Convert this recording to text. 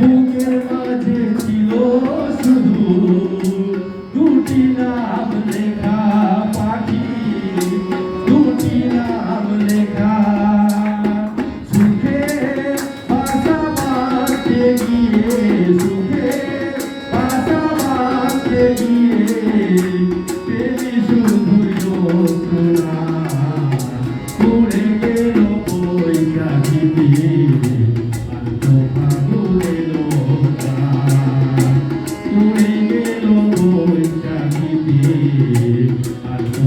বুকের মাঝে ছিল শুধু দুটি নাম লেখা পাখি। দুটি নাম লেখা। সুখে পাশা মারতে গিয়ে সুখে পাশা মারতে গিয়ে